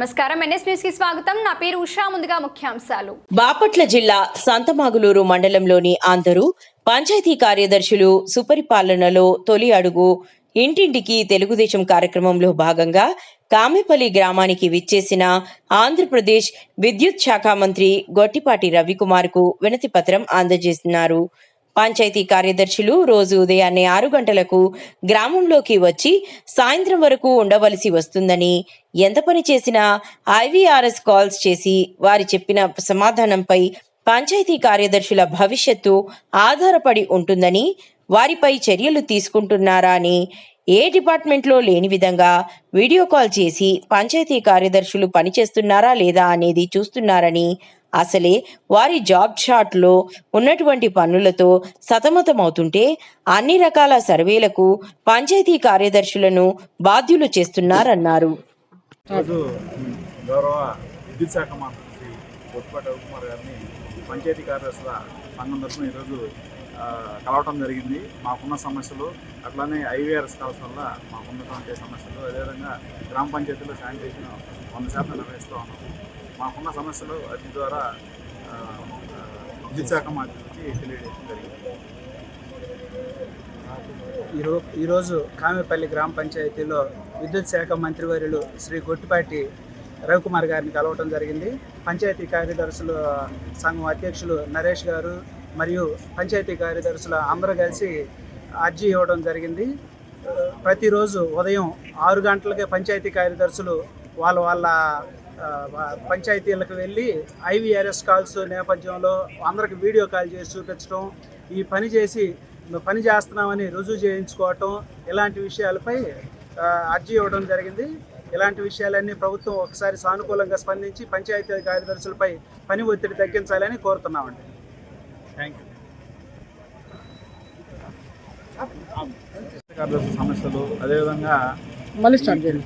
నమస్కారం. ఎన్ఎస్ న్యూస్కి స్వాగతం. నా పేరు ఉషా. ముందుగా ముఖ్యాంశాలు. బాపట్ల జిల్లా సంతమాగులూరు మండలంలోని అందరూ పంచాయతీ కార్యదర్శులు సుపరిపాలనలో తొలి అడుగు ఇంటింటికి తెలుగుదేశం కార్యక్రమంలో భాగంగా కామెపల్లి గ్రామానికి విచ్చేసిన ఆంధ్రప్రదేశ్ విద్యుత్ శాఖ మంత్రి గొట్టిపాటి రవికుమార్కు వినతి పత్రం అందజేస్తున్నారు. పంచాయతీ కార్యదర్శులు రోజు ఉదయాన్నే ఆరు గంటలకు గ్రామంలోకి వచ్చి సాయంత్రం వరకు ఉండవలసి వస్తుందని ఎంత పని చేసినా ఐవీఆర్ఎస్ కాల్స్ చేసి వారి చెప్పిన సమాధానంపై పంచాయతీ కార్యదర్శుల భవిష్యత్తు ఆధారపడి ఉంటుందని వారిపై చర్యలు తీసుకుంటున్నారా అని ఏ డిపార్ట్మెంట్లో లేని విధంగా వీడియో కాల్ చేసి పంచాయతీ కార్యదర్శులు పనిచేస్తున్నారా లేదా అనేది చూస్తున్నారని అసలే వారి జాబ్ చార్ట్లో ఉన్నటువంటి పనులతో సతమతమవుతుంటే అన్ని రకాల సర్వేలకు పంచాయతీ కార్యదర్శులను బాధ్యులు చేస్తున్నారన్నారు. విద్యుత్ శాఖ మంత్రి బొట్టుపాటి రవికుమార్ గారిని పంచాయతీ కార్యదర్శుల సంఘం తరఫున ఈరోజు కలవటం జరిగింది. మాకున్న సమస్యలు అట్లానే ఐవీఆర్ఎస్ కాల్స్ వల్ల మాకున్నటువంటి సమస్యలు అదేవిధంగా గ్రామ పంచాయతీలో శానిటేషన్ వంద శాతం నిర్వహిస్తూ ఉన్నాము మాకున్న సమస్యలు అది ద్వారా విద్యుత్ శాఖ మంత్రికి తెలియజేయడం జరిగింది. ఈరో ఈరోజు కామెపల్లి గ్రామ పంచాయతీలో విద్యుత్ శాఖ మంత్రివర్యులు శ్రీ గొట్టిపాటి రవికుమార్ గారిని కలవటం జరిగింది. పంచాయతీ కార్యదర్శులు సంఘం అధ్యక్షులు నరేష్ గారు మరియు పంచాయతీ కార్యదర్శుల అందరూ కలిసి అర్జీ ఇవ్వడం జరిగింది. ప్రతిరోజు ఉదయం ఆరు గంటలకే పంచాయతీ కార్యదర్శులు వాళ్ళ వాళ్ళ పంచాయతీలకు వెళ్ళి ఐవీఆర్ఎస్ కాల్స్ నేపథ్యంలో అందరికి వీడియో కాల్ చేసి చూపించడం ఈ పని చేసి పని చేస్తున్నామని రుజువు చేయించుకోవటం ఇలాంటి విషయాలపై అర్జీ ఇవ్వడం జరిగింది. ఇలాంటి విషయాలన్నీ ప్రభుత్వం ఒకసారి సానుకూలంగా స్పందించి పంచాయతీ కార్యదర్శులపై పని ఒత్తిడి తగ్గించాలని కోరుతున్నామండి. కార్యదర్శి సమస్యలు అదేవిధంగా మళ్ళీ స్టార్ట్ చేయండి.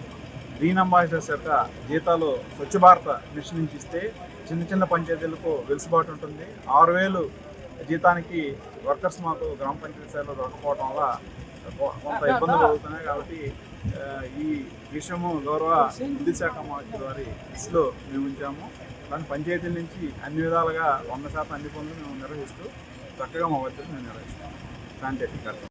గ్రీన్ అంబాసిడర్స్ యొక్క జీతాలు స్వచ్ఛ భారత మిషన్ నుంచి ఇస్తే చిన్న చిన్న పంచాయతీలకు వెలుసుబాటు ఉంటుంది. ఆరు వేలు జీతానికి వర్కర్స్ మాకు గ్రామ పంచాయతీ స్థాయిలో దొరకపోవడం వల్ల కొంత ఇబ్బందులు అవుతున్నాయి కాబట్టి ఈ విషయము గౌరవ విద్యుత్ శాఖ మంత్రి వారి దృష్టిలో మేము ఉంచాము. దాని పంచాయతీ నుంచి అన్ని విధాలుగా వంద శాతం అన్ని పనులు మేము నిర్వహిస్తూ చక్కగా మా వద్దకు మేము నిర్వహిస్తాం శానిటేషన్ కార్యక్రమం